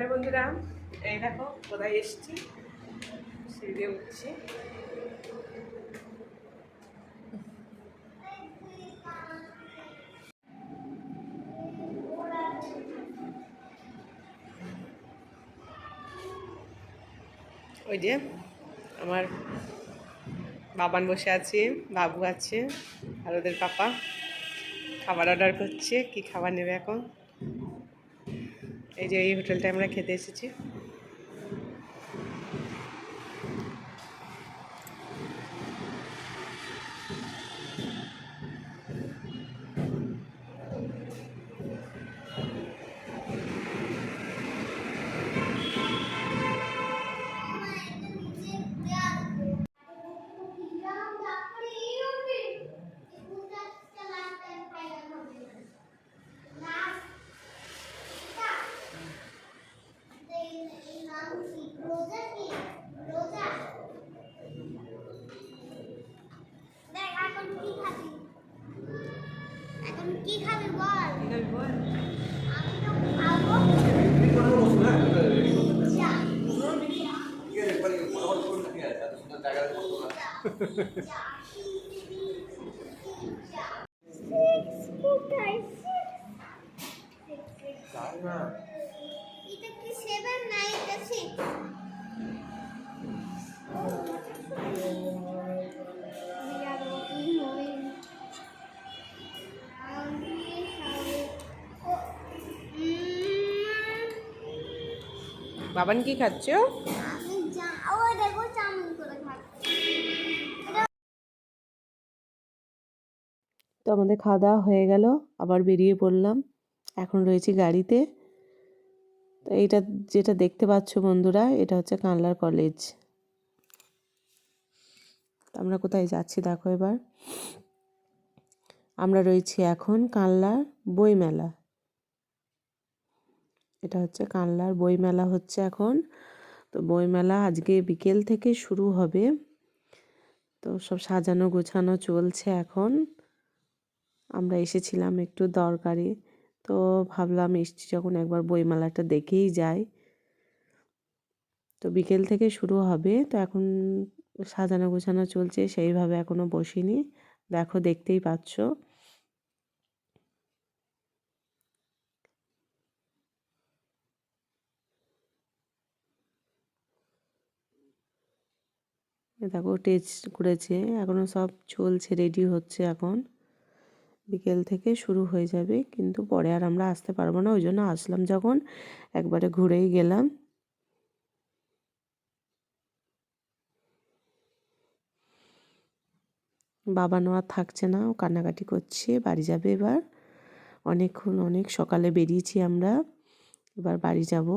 Hello বন্ধুরা, এই দেখো কোথায় এসছি? সিঁড়ি উঠছি। ওই যে আমার বাবান বসে আছে, বাবু আছে, আর ওদের পাপা খাবার অর্ডার করছে, কি খাবার নেবে এখন? এই যে এই হোটেলটা আমরা খেতে এসেছি। এখন কি খাবি বল আমি তো খাব চা চা Six, কোথায়? Six. Six, six. এটা কি seven না এটা বাবান কি খাচ্ছ? তো আমাদের খাওয়া দাওয়া হয়ে গেল, আবার বেরিয়ে পড়লাম। এখন রয়েছি গাড়িতে। তো এইটা যেটা দেখতে পাচ্ছ বন্ধুরা, এটা হচ্ছে কানলার কলেজ। আমরা কোথায় যাচ্ছি দেখো এবার। আমরা রয়েছি এখন কানলার বইমেলা। এটা হচ্ছে কানলার বইমেলা হচ্ছে এখন। তো বইমেলা আজকে বিকেল থেকে শুরু হবে। তো সব সাজানো গোছানো চলছে এখন। আমরা এসেছিলাম একটু দরকারি। তো ভাবলাম এসছি যখন একবার বইমেলাটা দেখেই যাই। তো বিকেল থেকে শুরু হবে। তো এখন সাজানো গোছানো চলছে, সেইভাবে এখনও বসিনি। দেখো, দেখতেই পাচ্ছ। দেখো টেজ করেছে এখনও সব চলছে রেডি হচ্ছে এখন। বিকেল থেকে শুরু হয়ে যাবে, কিন্তু পরে আর আমরা আসতে পারব না, ওই জন্য আসলাম যখন, একবারে ঘুরেই গেলাম। বাবা নোয়া থাকছে না, ও কান্নাকাটি করছে, বাড়ি যাবে এবার। অনেকক্ষণ, অনেক সকালে বেরিয়েছি আমরা, এবার বাড়ি যাব।